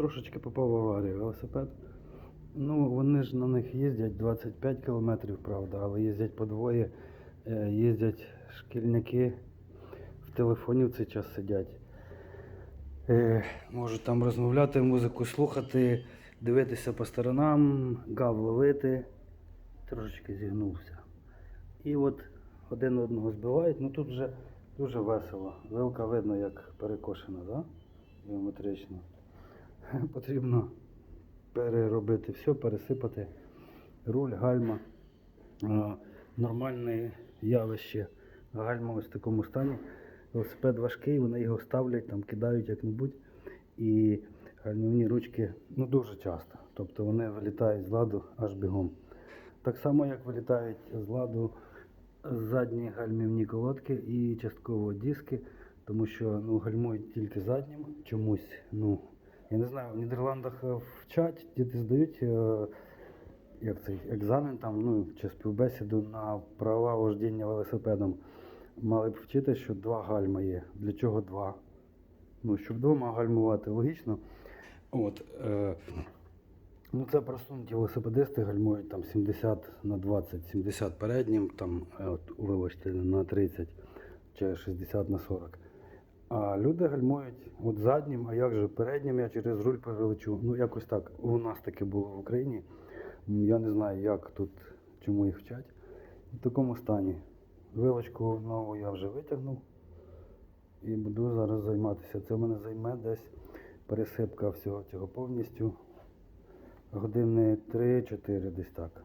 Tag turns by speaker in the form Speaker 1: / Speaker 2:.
Speaker 1: трошечки попав в аварію велосипед. Ну, вони ж на них їздять 25 кілометрів, правда, але їздять по двоє, е, їздять шкільняки, в телефоні в цей час сидять. Е, можуть там розмовляти, музику слухати, дивитися по сторонам, гав ловити. Трошечки зігнувся. І от один одного збивають. Ну тут вже дуже весело. Вилка видно, як перекошена, да? геометрично. Потрібно переробити все, пересипати руль, гальма. Нормальне явище. Гальма ось в такому стані. Велосипед важкий, вони його ставлять, там кидають як-небудь. І гальмівні ручки ну, дуже часто. Тобто вони вилітають з ладу аж бігом. Так само, як вилітають з ладу задні гальмівні колодки і частково диски, тому що ну, гальмують тільки заднім чомусь. Ну, я не знаю, в Нідерландах е, вчать, діти здають е, як цей екзамен там, ну, чи співбесіду на права вождіння велосипедом. Мали б вчити, що два гальма є. Для чого два? Ну, щоб двома гальмувати, логічно. От, е, ну, це просунуті велосипедисти гальмують там 70 на 20, 70 переднім, там, е, от, вибачте, на 30 чи 60 на 40. А люди гальмують от заднім, а як же переднім я через руль перелечу. Ну, якось так. У нас таке було в Україні. Я не знаю, як тут, чому їх вчать. В такому стані. Вилочку нову я вже витягнув і буду зараз займатися. Це в мене займе десь пересипка всього цього повністю. Години 3-4 десь так.